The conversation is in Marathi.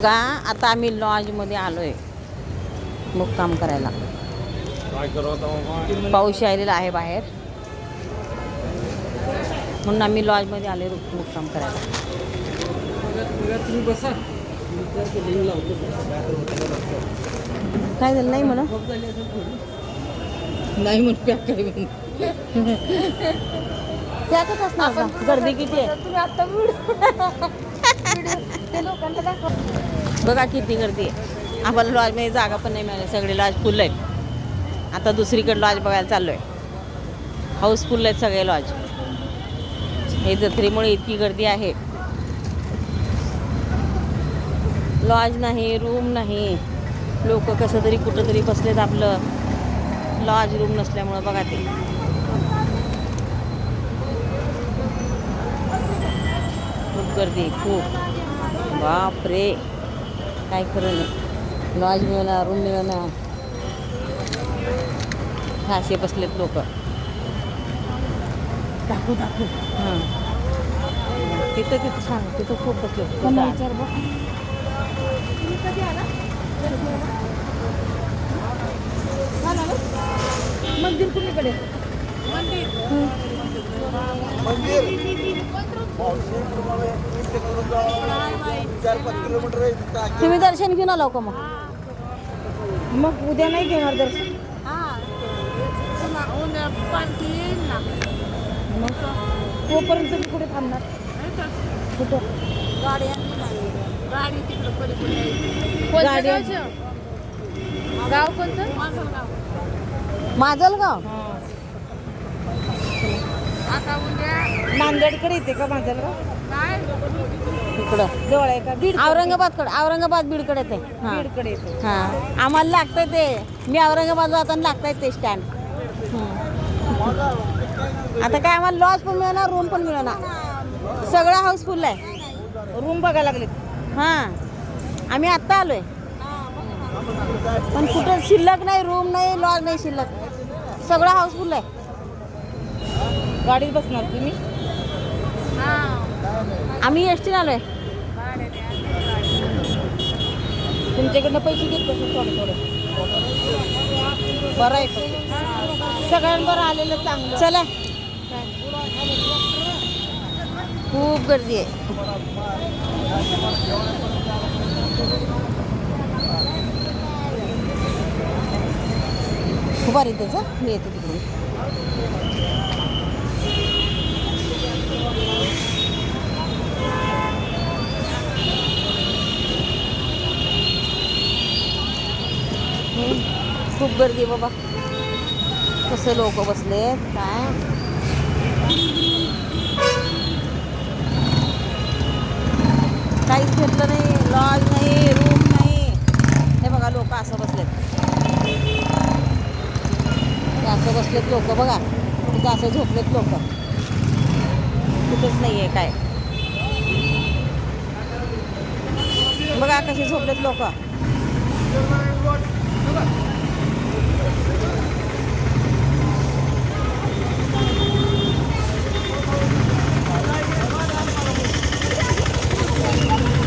का? आता आम्ही लॉजमध्ये आलो आहे मुक्काम करायला? पाऊस आलेला आहे बाहेर. म्हणून आम्ही लॉजमध्ये आले मुक्काम करायला. तुम्ही बसा काय झालं? नाही म्हणा. नाही म्हणून पॅक काय पॅकच असणार? गर्दी किती आहे? बघा किती गर्दी आहे. आम्हाला लॉजमध्ये जागा पण नाही मिळाली. सगळे लॉज फुल आहेत. आता दुसरीकडे लॉज बघायला चाललो आहे हाऊसफुल आहेत सगळे लॉज हे जत्रेमुळे इतकी गर्दी आहे. लॉज नाही रूम नाही. लोक कसं तरी कुठं तरी बसलेत आपलं. लॉज रूम नसल्यामुळं बघा ते. खूप गर्दी आहे, खूप. बापरे. काय खरं नाही. लॉज मिळणार रूम मिळणार हे असे बसलेत लोक. दाखवू दाखवू. हां. तिथं तिथं सांग तिथं खूप ना? मंदिर कुणीकडे? तुम्ही दर्शन घेऊन आलो का मग? मग उद्या नाही घेणार दर्शन? मग तोपर्यंत तुम्ही कुठे थांबणार? कुठं? गाडी तिकडं पलीकडे गाडी गाव कोणतं? माजलगाव आता उद्या नांदेडकडे येते का काय इकडं. जवळ आहे का? बीड औरंगाबादकडे औरंगाबाद बीडकडे येते हां. बीडकडे येते हां. आम्हाला लागतंय ते. मी औरंगाबाद जाताना लागताय ते स्टँड आता काय आम्हाला लॉज पण मिळणार रूम पण मिळणार. सगळं हाऊसफुल आहे. रूम बघायला लागले हां. आम्ही आत्ता आलोय. पण कुठं शिल्लक नाही रूम नाही लॉज नाही शिल्लक. सगळं हाऊसफुल आहे. गाडीत बसणार तुम्ही? आम्ही एस टीने आलोय. तुमच्याकडनं पैसे घेत बसू थोडे थोडे. बरं आहे. पण. सगळ्यांबरोबर आलेलं चांगलं. चला. खूप गर्दी आहे. खूप आहे त्याचं मी येते तिकडून. हम्म, खूप गर्दी बाबा. कसे लोक बसलेत काय? काहीच घेतलं नाही लॉज नाही रूम नाही. हे बघा लोक असं बसलेत. असं बसलेत लोक बघा. तिथं असं झोपलेत लोक. कुठंच नाही आहे काय. बघा कसे झोपलेत लोक.